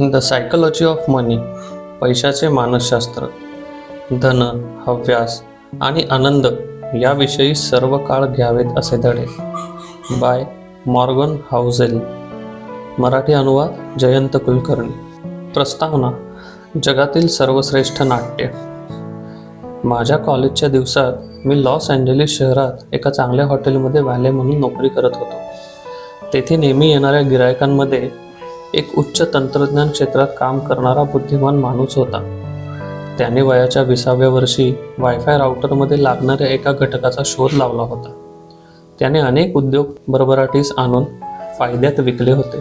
The psychology of मनी पैशाचे मानसशास्त्र धन हव्यास आणि आनंद याविषयी सर्व काळ घ्यावेत असे धडे. बाय मॉर्गन हाऊझेल मराठी अनुवाद जयंत कुलकर्णी. प्रस्तावना जगातील सर्वश्रेष्ठ नाट्य. माझ्या कॉलेजच्या दिवसात मी लॉस एंजेलिस शहरात एका चांगल्या हॉटेलमध्ये व्हॅले म्हणून नोकरी करत होतो. तेथे नेहमी येणाऱ्या गिरायकांमध्ये एक उच्च तंत्रज्ञान क्षेत्रात काम करणारा बुद्धिमान माणूस होता. त्याने वयाच्या विसाव्या वर्षी वायफाय राऊटरमध्ये लागणाऱ्या एका घटकाचा शोध लावला होता. त्याने अनेक उद्योग भरभराटीस आणून फायद्यात विकले होते.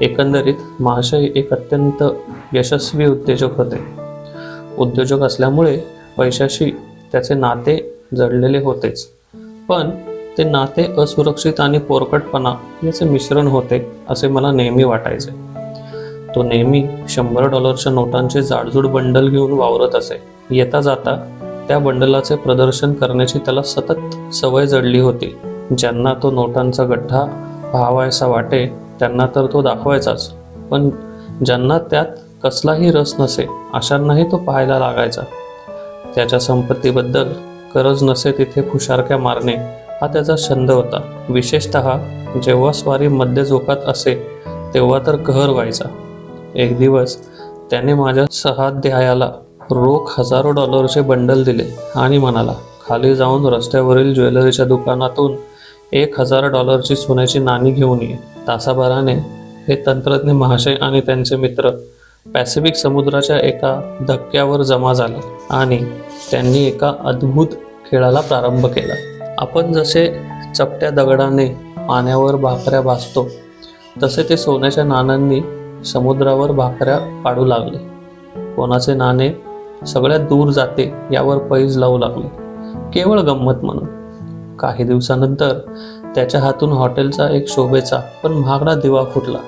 एकंदरीत महाशय एक अत्यंत यशस्वी उद्योजक होते. उद्योजक असल्यामुळे पैशाशी त्याचे नाते जडलेले होतेच. पण ते नाते असुरक्षित आणि पोरकटपणा याचे मिश्रण होते असे मला नेहमी वाटायचे. तो नेहमी शंभर डॉलरच्या नोटांचे जाडजूड बंडल घेऊन वावरत असे. येता जाता त्या बंडलाचे प्रदर्शन करण्याची त्याला सतत सवय जडली होती. ज्यांना तो नोटांचा गठ्ठा पाहावायचा वाटे त्यांना तर तो दाखवायचाच. पण ज्यांना त्यात कसलाही रस नसे अशांनाही तो पाहायला लागायचा. त्याच्या संपत्तीबद्दल गरज नसे तिथे फुशारक्या मारणे हा त्याचा छंद होता. विशेषत जेव्हा स्वारी मध्यजोकात असे तेव्हा तर कहर व्हायचा. एक दिवस त्याने माझ्या सहाध्यायाला रोख हजारो डॉलरचे बंडल दिले आणि म्हणाला खाली जाऊन रस्त्यावरील ज्वेलरीच्या दुकानातून एक हजार डॉलरची सोन्याची नाणी घेऊन ये. तासाभराने हे तंत्रज्ञ महाशय आणि त्यांचे मित्र पॅसिफिक समुद्राच्या एका धक्क्यावर जमा झाले आणि त्यांनी एका अद्भुत खेळाला प्रारंभ केला. आपण जसे चपट्या दगडाने पाण्यावर भाकऱ्या भासतो तसे ते सोन्याच्या नाण्यांनी समुद्रावर भाकऱ्या पाडू लागले. कोणाचे नाणे सगळ्यात दूर जाते यावर पैज लावू लागले. केवळ गंमत म्हणून. काही दिवसानंतर त्याच्या हातून हॉटेलचा एक शोभेचा पण महागडा दिवा फुटला.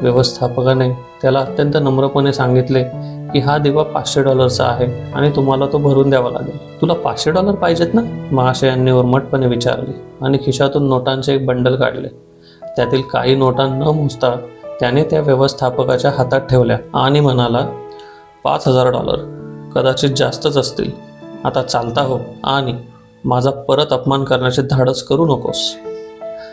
व्यवस्थापकाने त्याला अत्यंत नम्रपणे सांगितले की हा दिवा पाचशे डॉलरचा आहे आणि तुम्हाला तो भरून द्यावा लागेल. तुला पाचशे डॉलर पाहिजेत ना? महाशयांनी उर्मटपणे विचारले आणि खिशातून नोटांचे एक बंडल काढले. त्यातील काही नोटा न मोजता त्याने त्या व्यवस्थापकाच्या हातात ठेवल्या आणि म्हणाला पाच हजार डॉलर. कदाचित जास्तच असतील. आता चालता हो आणि माझा परत अपमान करण्याचे धाडस करू नकोस.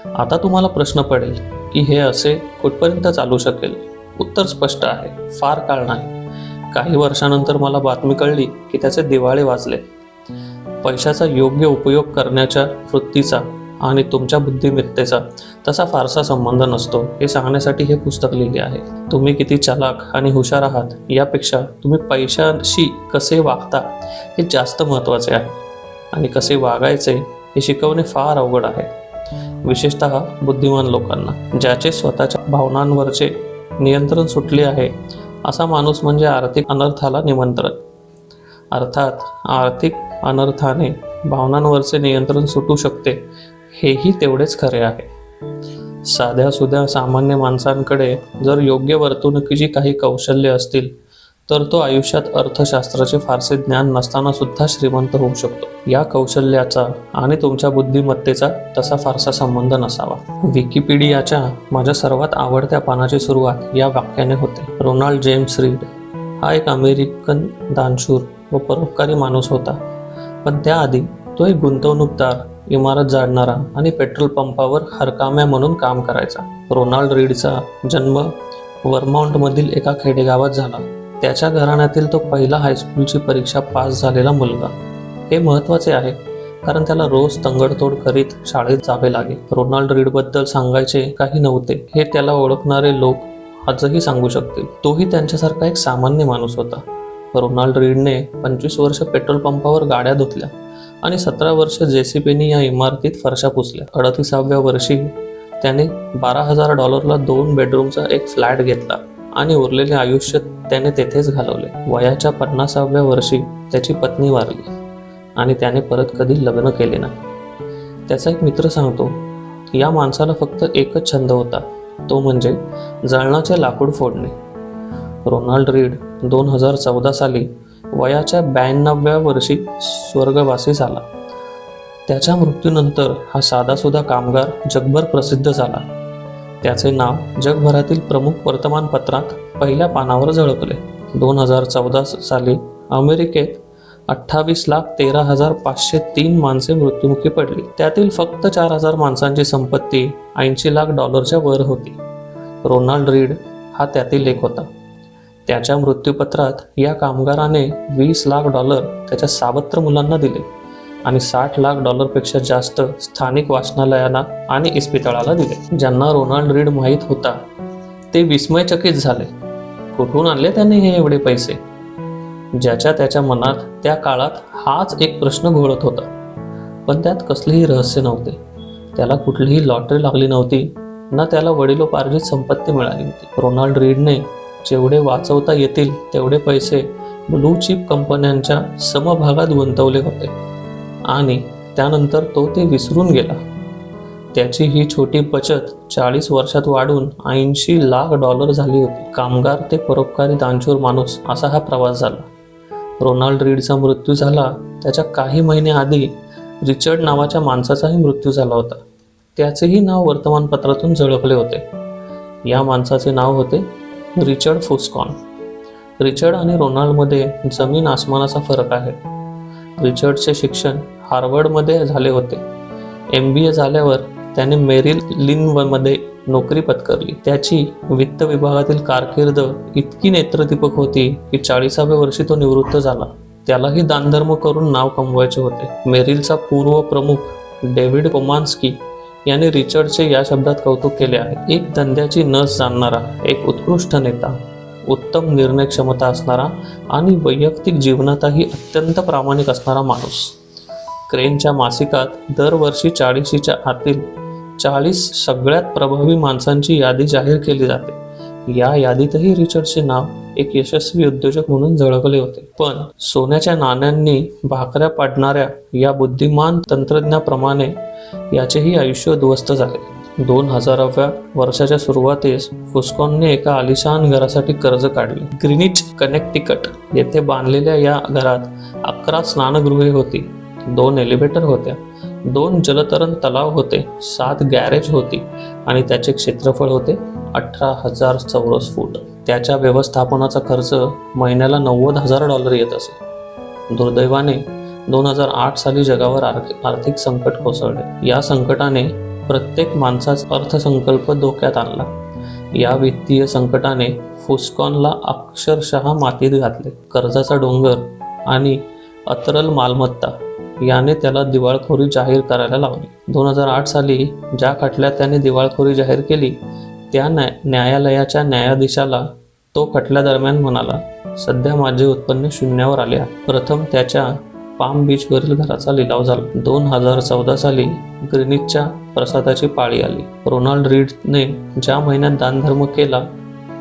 आता तुम्हाला प्रश्न पडेल की हे असे कुठपर्यंत चालू शकेल? उत्तर स्पष्ट आहे फार काळ नाही. काही वर्षानंतर मला बातमी कळली की त्याचे दिवाळे वाजले. पैशाचा योग्य उपयोग करण्याच्या वृत्तीचा आणि तुमच्या बुद्धिमत्तेचा तसा फारसा संबंध नसतो हे सांगण्यासाठी हे पुस्तक लिहिले आहे. तुम्ही किती चालाक आणि हुशार आहात यापेक्षा तुम्ही पैशाशी कसे वागता हे जास्त महत्त्वाचे आहे. आणि कसे वागायचे हे शिकवणे फार अवघड आहे. विशेषत बुद्धिमान लोकांना ज्याचे स्वतःच्या भावनांवरचे नियंत्रण सुटले आहे असा माणूस म्हणजे आर्थिक अनर्थाला निमंत्रण. अर्थात आर्थिक अनर्थाने भावनांवरचे नियंत्रण सुटू शकते हेही तेवढेच खरे आहे. साध्या सुध्या सामान्य माणसांकडे जर योग्य वर्तणुकीची काही कौशल्य असतील तर तो आयुष्यात अर्थशास्त्राचे फारसे ज्ञान नसताना सुद्धा श्रीमंत होऊ शकतो. या कौशल्याचा आणि तुमच्या बुद्धिमत्तेचा तसा फारसा संबंध नसावा. विकिपीडियाच्या माझ्या सर्वात आवडत्या पानाची सुरुवात या वाक्याने होते. रोनाल्ड जेम्स रीड हा एक अमेरिकन दानशूर व परोपकारी माणूस होता. पण त्याआधी तो एक गुंतवणूकदार इमारत जाडणारा आणि पेट्रोल पंपावर हरकाम्या म्हणून काम करायचा. रोनाल्ड रीडचा जन्म वर्माउंटमधील एका खेडेगावात झाला. त्याच्या घराण्यातील तो पहिला हायस्कूलची परीक्षा पास झालेला मुलगा. हे महत्त्वाचे आहे कारण त्याला रोज तंगडतोड करीत शाळेत जावे लागे. रोनाल्ड रीडबद्दल सांगायचे काही नव्हते हे त्याला ओळखणारे लोक आजही सांगू शकतील. तोही त्यांच्यासारखा एक सामान्य माणूस होता. रोनाल्ड रीडने पंचवीस वर्ष पेट्रोल पंपावर गाड्या धुतल्या आणि सतरा वर्ष जेसीबीने या इमारतीत फरशा पुसल्या. अडतीसाव्या वर्षी त्याने बारा हजार डॉलरला दोन बेडरूमचा एक फ्लॅट घेतला. आणि उरलेले आयुष्य त्याने तेथेच घालवले. वयाच्या पन्नासाव्या वर्षी त्याची पत्नी वारली आणि त्याने परत कधी लग्न केले नाही. त्याचा एक मित्र सांगतो या माणसाला फक्त एकच छंद होता तो म्हणजे जळणाचे लाकूड फोडणे. रोनाल्ड रीड दोन हजार चौदा साली वयाच्या ब्याण्णव्या वर्षी स्वर्गवासी झाला. त्याच्या मृत्यूनंतर हा साधासुधा कामगार जगभर प्रसिद्ध झाला. त्याचे नाव जगभरातील प्रमुख वर्तमानपत्रात पहिल्या पानावर झळकले. दोन हजार चौदा साली अमेरिकेत अठ्ठावीस लाख तेरा हजार पाचशे तीन माणसे मृत्युमुखी पडली. त्यातील फक्त चार हजार माणसांची संपत्ती ऐंशी लाख डॉलरच्या वर होती. रोनाल्ड रीड हा त्यातील एक होता. त्याच्या मृत्यूपत्रात या कामगाराने वीस लाख डॉलर त्याच्या सावत्र मुलांना दिले. आणि साठ लाख डॉलरपेक्षा जास्त स्थानिक वाचनालयांना आणि इस्पितळाला दिले ज्यांना रोनाल्ड रीड माहीत होता. ते विस्मयचकित झाले. कुठून आणले त्याने हे एवढे पैसे? ज्याच्या त्याच्या मनात त्या काळात हाच एक प्रश्न घोळत होता. पण त्यात कसलेही रहस्य नव्हते. त्याला कुठलीही लॉटरी लागली नव्हती. ना त्याला वडिलोपार्जित संपत्ती मिळाली होती. रोनाल्ड रीडने जेवढे वाचवता येतील तेवढे पैसे ब्लू चिप कंपन्यांच्या समभागात गुंतवले होते. आणि त्यानंतर तो ते विसरून गेला. त्याची ही छोटी बचत चाळीस वर्षात वाढून ऐंशी लाख डॉलर झाली होती. कामगार ते परोपकारी दानशूर माणूस असा हा प्रवास झाला. रोनाल्ड रीडचा मृत्यू झाला. त्याच्या काही महिने आधी रिचर्ड नावाच्या माणसाचाही मृत्यू झाला होता. त्याचेही नाव वर्तमानपत्रातून झळकले होते. या माणसाचे नाव होते रिचर्ड फुस्कॉन. रिचर्ड आणि रोनाल्डमध्ये जमीन आसमानाचा फरक आहे. रिचर्डचे शिक्षण हार्वर्डमध्ये झाले होते. एम बी ए झाल्यावर त्याने मेरिल लिनमध्ये नोकरी पत्करली. त्याची वित्त विभागातील कारकीर्द इतकी नेत्रदीपक होती की चाळीसाव्या वर्षी तो निवृत्त झाला. त्यालाही दानधर्म करून नाव कमवायचे होते. मेरिलचा पूर्व प्रमुख डेव्हिड कोमान्स्की याने रिचर्डचे या शब्दात कौतुक केले आहे. एक धंद्याची नस जाणणारा एक उत्कृष्ट नेता. उत्तम निर्णय क्षमता असणारा आणि वैयक्तिक जीवनातही अत्यंत प्रामाणिक असणारा माणूस. क्रेनच्या मासिकात दरवर्षी चाळीशीच्या आतील चाळीस सगळ्यात प्रभावी माणसांची यादी जाहीर केली जाते. या यादीतही रिचर्डचे नाव एक यशस्वी उद्योजक म्हणून झळकले होते. पण सोन्याच्या नाण्यांनी भाकऱ्या पाडणाऱ्या या बुद्धिमान तंत्रज्ञाप्रमाणे याचेही आयुष्य उद्ध्वस्त झाले. दोन हजाराव्या वर्षाच्या सुरुवातीस फुस्कॉनने एका आलिशान घरासाठी कर्ज काढले. ग्रीनिच कनेक्टिकट येथे बांधलेल्या या घरात अकरा स्नानगृहे होती दोन एलिव्हेटर होत्या दोन जलतरण तलाव होते सात गॅरेज होती आणि त्याचे क्षेत्रफळ होते अठरा हजार चौरस फूट. त्याच्या व्यवस्थापनाचा खर्च महिन्याला नव्वद हजार डॉलर येत असे. दुर्दैवाने दोन हजार आठ साली जगावर आर्थिक आर्थिक संकट कोसळले. या संकटाने प्रत्येक माणसाचा अर्थसंकल्प धोक्यात आणला. या वित्तीय संकटाने फुस्कॉनला अक्षरशः मातीत घातले. कर्जाचा डोंगर आणि अतरल मालमत्ता याने त्याला दिवाळखोरी जाहीर करायला लावली. दोन हजार आठ साली ज्या खटल्यात त्याने दिवाळखोरी जाहीर केली त्या न्याय न्यायालयाच्या न्यायाधीशाला तो खटल्यादरम्यान म्हणाला सध्या माझे उत्पन्न शून्यावर आले आहे. प्रथम त्याच्या पाम बीचवरील घराचा लिलाव झाला. दोन हजार चौदा साली ग्रिनिचच्या प्रसादाची पाळी आली. रोनाल्ड रीडने ज्या महिन्यात दानधर्म केला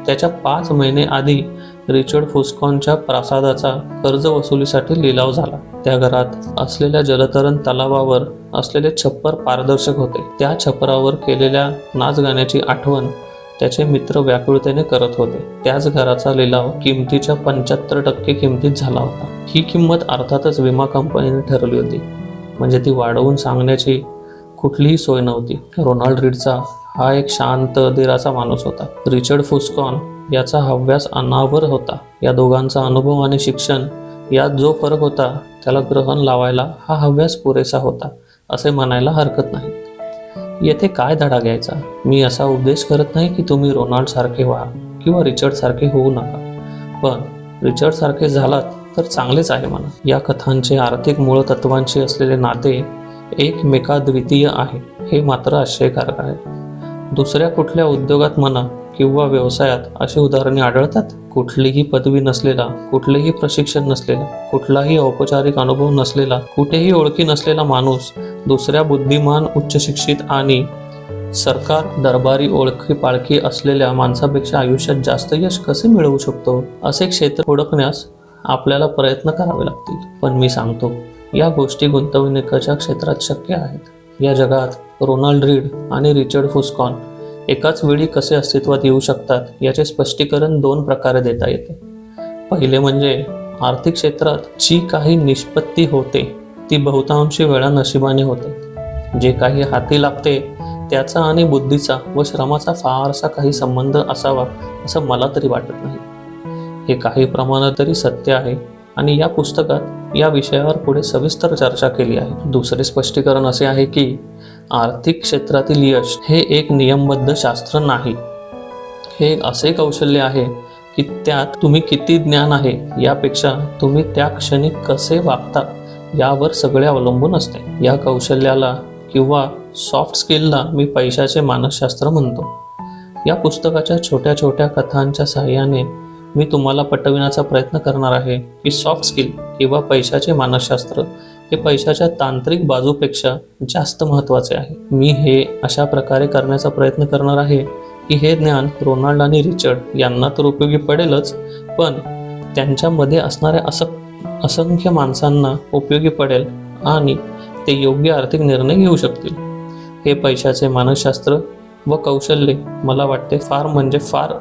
त्याच्या पाच महिने आधी रिचर्ड फुस्कॉनच्या प्रासादाचा कर्ज वसुलीसाठी लिलाव झाला. त्या घरात असलेल्या जलतरण तलावावर असलेले छप्पर पारदर्शक होते. त्या छपरावर केलेल्या नाच गाण्याची आठवण त्याचे मित्र व्याकुळतेने करत होते. त्याच घराचा लिलाव किमतीच्या पंच्याहत्तर टक्के किमतीत झाला होता. ही किंमत अर्थातच विमा कंपनीने ठरवली होती. म्हणजे ती वाढवून सांगण्याची कुठलीही सोय नव्हती. रोनाल्ड रीडचा हा एक शांत दिराचा माणूस होता. रिचर्ड फुस्कॉन याचा हव्यास अनावर होता. या दोघांचा अनुभव आणि शिक्षण यात जो फरक होता त्याला ग्रहण लावायला हा हव्यास पुरेसा होता असे म्हणायला हरकत नाही. येथे काय धडा घ्यायचा? मी असा उपदेश करत नाही की तुम्ही रोनाल्ड सारखे व्हा किंवा रिचर्ड सारखे होऊ नका. पण रिचर्ड सारखे झालात तर चांगलेच आहे म्हणा. या कथांचे आर्थिक मूळ तत्वांशी असलेले नाते एकमेकाद्वितीय आहे हे मात्र आश्चर्यकारक आहे. दुसऱ्या कुठल्या उद्योगात म्हणा किंवा व्यवसायात अशी उदाहरणे आढळतात? कुठलीही पदवी नसलेला कुठलेही प्रशिक्षण नसलेला कुठलाही औपचारिक अनुभव नसलेला कुठेही ओळखी नसलेला माणूस दुसऱ्या बुद्धिमान उच्च शिक्षित आणि सरकार दरबारी ओळखी पाळखी असलेल्या माणसापेक्षा आयुष्यात जास्त यश कसे मिळवू शकतो? असे क्षेत्र ओळखण्यास आपल्याला प्रयत्न करावे लागतील. पण मी सांगतो या गोष्टी गुंतवणुकीच्या क्षेत्रात शक्य आहेत. या जगात रोनाल्ड रीड आणि रिचर्ड फुस्कॉन एकाच वेळी कसे अस्तित्वात येऊ शकतात याचे स्पष्टीकरण दोन प्रकारे देता येते. पहिले म्हणजे आर्थिक क्षेत्रात जी काही निष्पत्ती होते ती बहुतांशी वेळा नशिबाने होते. जे काही हाती लागते त्याचा आणि बुद्धीचा व श्रमाचा फारसा काही संबंध असावा असं मला तरी वाटत नाही. हे काही प्रमाणात तरी सत्य आहे आणि या पुस्तकात या विषयावर पुढे सविस्तर चर्चा केली आहे. दुसरे स्पष्टीकरण असे आहे की आर्थिक क्षेत्रातील यश हे एक नियमबद्ध शास्त्र नाही. हे असे कौशल्य आहे की त्यात तुम्ही किती ज्ञान आहे यापेक्षा तुम्ही त्या क्षणी कसे वागता यावर सगळे अवलंबून असते. या कौशल्याला किंवा सॉफ्ट स्किलला मी पैशाचे मानसशास्त्र म्हणतो. या पुस्तकाच्या छोट्या छोट्या कथांच्या सहाय्याने मी तुम्हाला पटविण्याचा प्रयत्न करणार आहे की सॉफ्ट स्किल किंवा पैशाचे मानसशास्त्र हे पैशाच्या तांत्रिक बाजूपेक्षा जास्त महत्त्वाचे आहे. मी हे अशा प्रकारे करण्याचा प्रयत्न करणार आहे की हे ज्ञान रोनाल्ड आणि रिचर्ड यांना तर उपयोगी पडेलच पण त्यांच्यामध्ये असणाऱ्या अस असंख्य माणसांना उपयोगी पडेल आणि ते योग्य आर्थिक निर्णय घेऊ शकतील. हे पैशाचे मानसशास्त्र व कौशल्य मला वाटते फार म्हणजे फार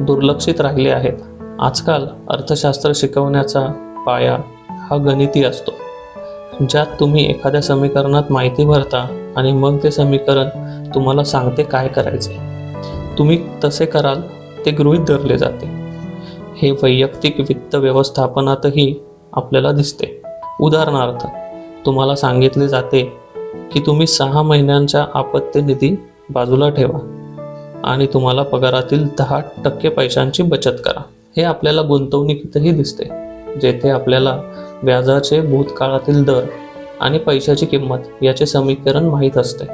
दुर्लक्षित राहिले आहेत. आजकाल अर्थशास्त्र शिकवण्याचा पाया हा गणिती असतो. ज्यात तुम्ही एखाद्या समीकरणात माहिती भरता आणि मग ते समीकरण तुम्हाला सांगते काय करायचे. तुम्ही तसे कराल ते गृहीत धरले जाते. हे वैयक्तिक वित्त व्यवस्थापनातही आपल्याला दिसते. उदाहरणार्थ तुम्हाला सांगितले जाते की तुम्ही सहा महिन्यांच्या आपत्ती निधी बाजूला ठेवा. आणि तुम्हाला पगारातील दहा टक्के पैशांची बचत करा. हे आपल्याला गुंतवणुकीतही दिसते जेथे आपल्याला व्याजाचे भूतकाळातील दर आणि पैशाची किंमत याचे समीकरण माहीत असते.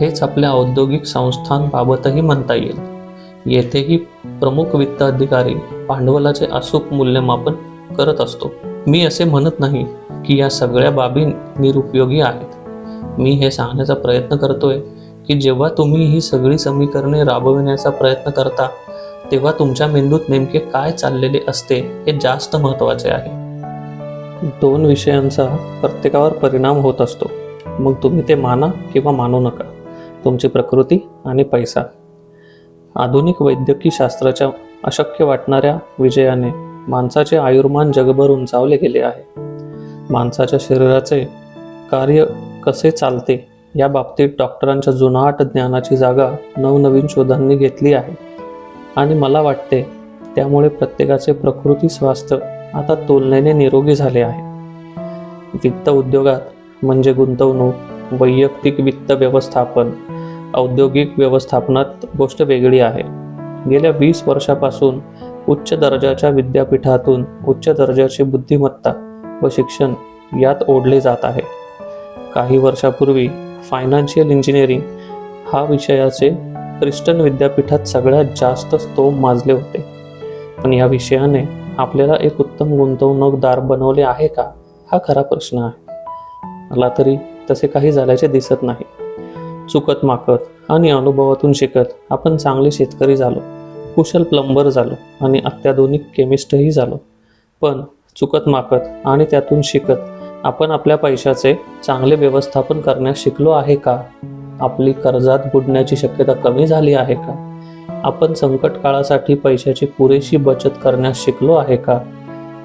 हेच आपल्या औद्योगिक संस्थांबाबतही म्हणता येईल. येथेही प्रमुख वित्त अधिकारी भांडवलाचे अचूक मूल्यमापन करत असतो. मी असे म्हणत नाही की या सगळ्या बाबी निरुपयोगी आहेत. मी हे सांगण्याचा प्रयत्न करतोय की जेव्हा तुम्ही ही सगळी समीकरणे राबविण्याचा प्रयत्न करता तेव्हा तुमच्या मेंदूत नेमके काय चाललेले असते हे जास्त महत्त्वाचे आहे. दोन विषयांचा प्रत्येकावर परिणाम होत असतो. मग तुम्ही ते माना किंवा मानू नका. तुमची प्रकृती आणि पैसा. आधुनिक वैद्यकीय शास्त्राच्या अशक्य वाटणाऱ्या विजयाने माणसाचे आयुर्मान जगभर उंचावले गेले आहे. माणसाच्या शरीराचे कार्य कसे चालते या बाबतीत डॉक्टरांच्या जुनाट ज्ञानाची जागा नवनवीन शोधांनी घेतली आहे. आणि मला वाटते त्यामुळे प्रत्येकाचे प्रकृती स्वास्थ्य आता तुलनेने निरोगी झाले आहे. वित्त उद्योगात म्हणजे गुंतवणूक वैयक्तिक वित्त व्यवस्थापन औद्योगिक व्यवस्थापनात गोष्ट वेगळी आहे. गेल्या वीस वर्षापासून उच्च दर्जाच्या विद्यापीठातून उच्च दर्जाची बुद्धिमत्ता व शिक्षण यात ओढले जात आहे. काही वर्षापूर्वी फायनान्शियल इंजिनिअरिंग हा विषयाचे क्रिस्टन विद्यापीठात सगळ्यात जास्त स्तोम माजले होते. पण या विषयाने आपल्याला एक उत्तम गुंतवणूकदार बनवले आहे का? हा खरा प्रश्न आहे. मला तरी तसे काही झाल्याचे दिसत नाही. चुकत माकत आणि अनुभवातून शिकत आपण चांगले शेतकरी झालो कुशल प्लंबर झालो आणि अत्याधुनिक केमिस्टही झालो. पण चुकत माकत आणि त्यातून शिकत आपण आपल्या पैशाचे चांगले व्यवस्थापन करण्यास शिकलो आहे का? आपली कर्जात बुडण्याची शक्यता कमी झाली आहे का? आपण संकट काळासाठी पैशाची पुरेशी बचत करण्यास शिकलो आहे का?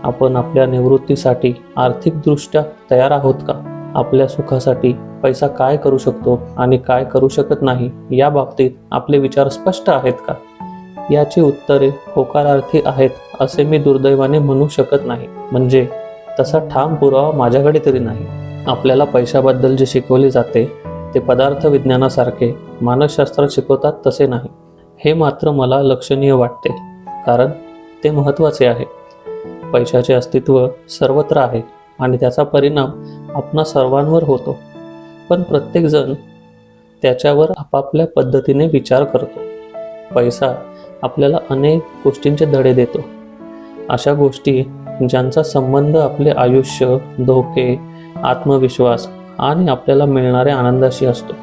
आपण आपल्या निवृत्तीसाठी आर्थिकदृष्ट्या तयार आहोत का? आपल्या सुखासाठी पैसा काय करू शकतो आणि काय करू शकत नाही या बाबतीत आपले विचार स्पष्ट आहेत का? याची उत्तरे होकारार्थी आहेत असे मी दुर्दैवाने म्हणू शकत नाही. म्हणजे तसा ठाम पुरावा माझ्याकडे तरी नाही. आपल्याला पैशाबद्दल जे शिकवले जाते ते पदार्थ विज्ञानासारखे मानसशास्त्रात शिकवतात तसे नाही. हे मात्र मला लक्षणीय वाटते कारण ते महत्त्वाचे आहे. पैशाचे अस्तित्व सर्वत्र आहे आणि त्याचा परिणाम आपणा सर्वांवर होतो. पण प्रत्येकजण त्याच्यावर आपापल्या पद्धतीने विचार करतो. पैसा आपल्याला अनेक गोष्टींचे धडे देतो. अशा गोष्टी ज्यांचा संबंध आपले आयुष्य धोके आत्मविश्वास आणि आपल्याला मिळणाऱ्या आनंदाशी असतो.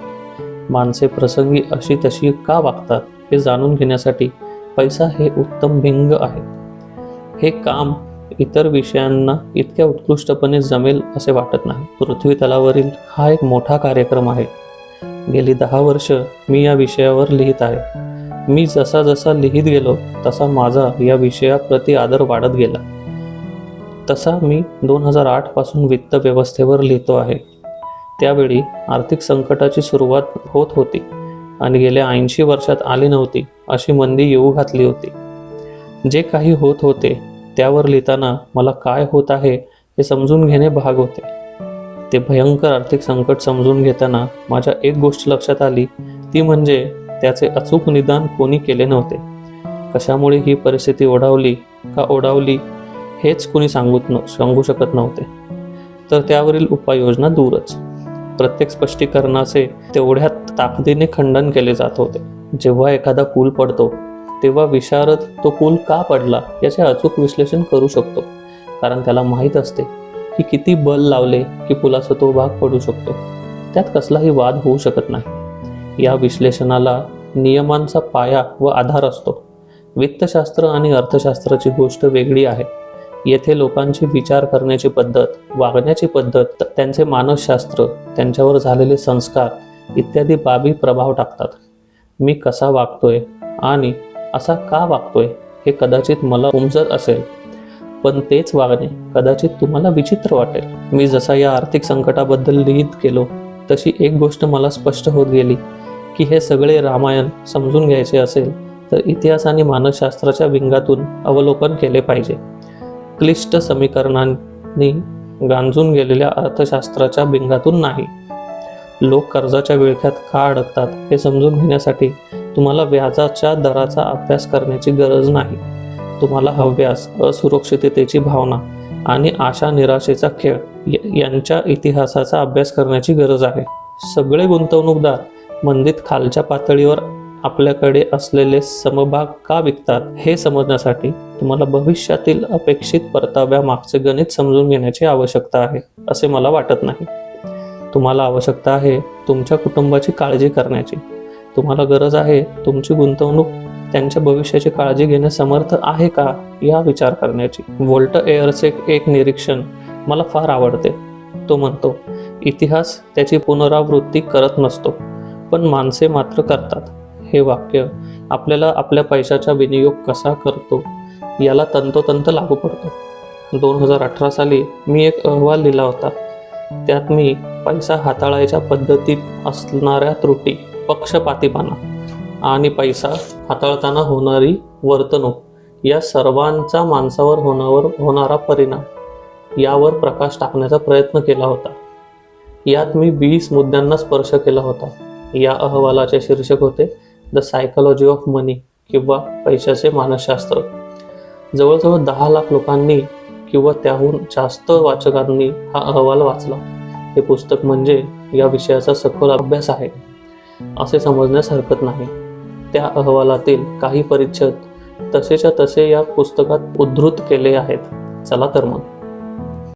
माणसे प्रसंगी अशी तशी का वागतात हे जाणून घेण्यासाठी पैसा हे उत्तम भिंग आहे. हे काम इतर विषयांना इतक्या उत्कृष्टपणे जमेल असे वाटत नाही. पृथ्वी तलावरील हा एक मोठा कार्यक्रम आहे. गेली दहा वर्ष मी या विषयावर लिहित आहे. मी जसा जसा लिहित गेलो तसा माझा या विषयाप्रती आदर वाढत गेला. तसा मी दोन हजार आठपासून वित्त व्यवस्थेवर लिहितो आहे. त्यावेळी आर्थिक संकटाची सुरुवात होत होती आणि गेल्या ऐंशी वर्षात आली नव्हती अशी मंदी येऊ घातली होती. जे काही होत होते त्यावर लिहिताना मला काय होत आहे हे समजून घेणे भाग होते. ते भयंकर आर्थिक संकट समजून घेताना माझ्या एक गोष्ट लक्षात आली ती म्हणजे त्याचे अचूक निदान कोणी केले नव्हते. कशामुळे ही परिस्थिती ओढावली का ओढावली हेच कुणी सांगूत न सांगू शकत नव्हते. तर त्यावरील उपाययोजना दूरच. प्रत्येक स्पष्टीकरणाचे तेवढ्या ताकदीने खंडन केले जात होते. जेव्हा एखादा पूल पडतो तेव्हा विशारद तो पूल का पडला याचे अचूक विश्लेषण करू शकतो. कारण त्याला माहीत असते की किती बल लावले की पुलाचा तो भाग पडू शकतो. त्यात कसलाही वाद होऊ शकत नाही. या विश्लेषणाला नियमांचा पाया व आधार असतो. वित्तशास्त्र आणि अर्थशास्त्राची गोष्ट वेगळी आहे. येथे लोकांची विचार करण्याची पद्धत वागण्याची पद्धत त्यांचे मानसशास्त्र त्यांच्यावर झालेले संस्कार इत्यादी बाबी प्रभाव टाकतात. मी कसा वागतोय आणि असा का वागतोय हे कदाचित मला उमजत असेल. पण तेच वागणे कदाचित तुम्हाला विचित्र वाटेल. मी जसा या आर्थिक संकटाबद्दल लिहित गेलो तशी एक गोष्ट मला स्पष्ट होत गेली की हे सगळे रामायण समजून घ्यायचे असेल तर इतिहास आणि मानसशास्त्राच्या विंगातून अवलोकन केले पाहिजे. क्लिष्ट समीकरणांनी गांजून गेलेल्या अर्थशास्त्राच्या बिंगातून नाही. लोक कर्जाच्या विळख्यात का अडकतात हे समजून घेण्यासाठी तुम्हाला व्याजाच्या दराचा अभ्यास करण्याची गरज नाही. तुम्हाला हव्यास असुरक्षिततेची भावना आणि आशा निराशेचा खेळ य- यांच्या इतिहासाचा अभ्यास करण्याची गरज आहे. सगळे गुंतवणूकदार मंदीत खालच्या पातळीवर आपल्याकडे असलेले समभाग का विकतात हे समजण्यासाठी तुम्हाला भविष्यातील अपेक्षित परताव्या मागचे गणित समजून घेण्याची आवश्यकता आहे असे मला वाटत नाही. तुम्हाला आवश्यकता आहे तुमच्या कुटुंबाची काळजी करण्याची. तुम्हाला गरज आहे तुमची गुंतवणूक त्यांच्या भविष्याची काळजी घेण्यास समर्थ आहे का या विचार करण्याची. वोल्ट एअरचे एक निरीक्षण मला फार आवडते. तो म्हणतो इतिहास त्याची पुनरावृत्ती करत नसतो पण माणसे मात्र करतात. हे वाक्य आपल्याला आपल्या पैशाचा विनियोग कसा करतो याला तंतोतंत लागू पडतो. दोन हजार अठरा साली मी एक अहवाल लिहिला होता. त्यात मी पैसा हाताळायच्या पद्धतीत असणाऱ्या त्रुटी पक्षपातीपणा आणि पैसा हाताळताना होणारी वर्तणूक या सर्वांचा माणसावर होणावर होणारा परिणाम यावर प्रकाश टाकण्याचा प्रयत्न केला होता. यात मी वीस मुद्द्यांना स्पर्श केला होता. या अहवालाचे शीर्षक होते द सायकोलॉजी ऑफ मनी किंवा पैशाचे मानसशास्त्र. जवळजवळ दहा लाख लोकांनी किंवा त्याहून जास्त वाचकांनी हा अहवाल वाचला. हे पुस्तक म्हणजे या विषयाचा सखोल अभ्यास आहे. असे समजण्यास हरकत नाही. त्या अहवालातील काही परिच्छेद तसेच्या तसे या पुस्तकात उद्धृत केले आहेत. चला तर मग.